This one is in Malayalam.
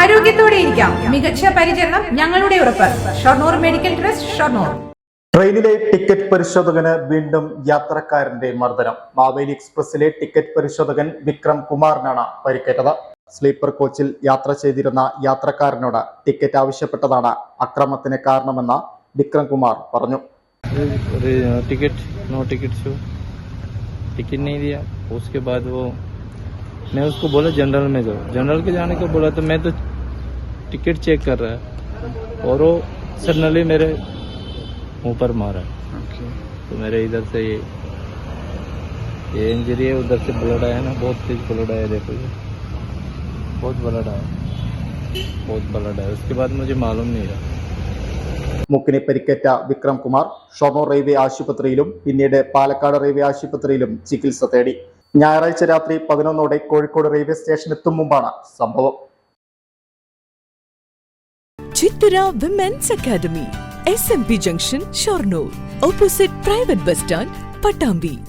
ആരോഗ്യത്തോടെ ഇരിക്കാം മികച്ച പരിചരണം ഞങ്ങളുടെ ഉറപ്പ് ഷൊർണൂർ മെഡിക്കൽ ട്രസ്റ്റ് ഷൊർണൂർ ട്രെയിനിലെ ടിക്കറ്റ് പരിശോധകന് വീണ്ടും യാത്രക്കാരന്റെ മർദ്ദനം മാവേലി എക്സ്പ്രസിലെ ടിക്കറ്റ് പരിശോധകൻ വിക്രം കുമാറിനാണ് പരിക്കേറ്റത് സ്ലീപ്പർ കോച്ചിൽ യാത്ര ചെയ്തിരുന്ന യാത്രക്കാരനോട് ടിക്കറ്റ് ആവശ്യപ്പെട്ടതാണ് അക്രമത്തിന് കാരണമെന്ന് വിക്രം കുമാർ പറഞ്ഞു अरे ticket no ticket show ticket नहीं दिया उसके बाद वो मैं उसको बोला जनरल में जाओ जनरल के जाने को बोला तो मैं तो टिकट चेक कर रहा है और वो सडनली मेरे मुंह पर मारा तो मेरे इधर से ये ये इंजरी है उधर से ब्लड आया ना बहुत तेज ब्लड आया देखो ये बहुत ब्लड आया बहुत ब्लड आया उसके बाद मुझे मालूम नहीं रहा മുക്കിന് പരിക്കേറ്റ വിക്രം കുമാർ ഷൊർണൂർ റെയിൽവേ ആശുപത്രിയിലും പിന്നീട് പാലക്കാട് റെയിൽവേ ആശുപത്രിയിലും ചികിത്സ തേടി ഞായറാഴ്ച രാത്രി പതിനൊന്നോടെ കോഴിക്കോട് റെയിൽവേ സ്റ്റേഷൻ എത്തും മുമ്പാണ് സംഭവം Chittara Women's Academy, SMP Junction, Shornur, opposite Private Bus Stand, Patambi.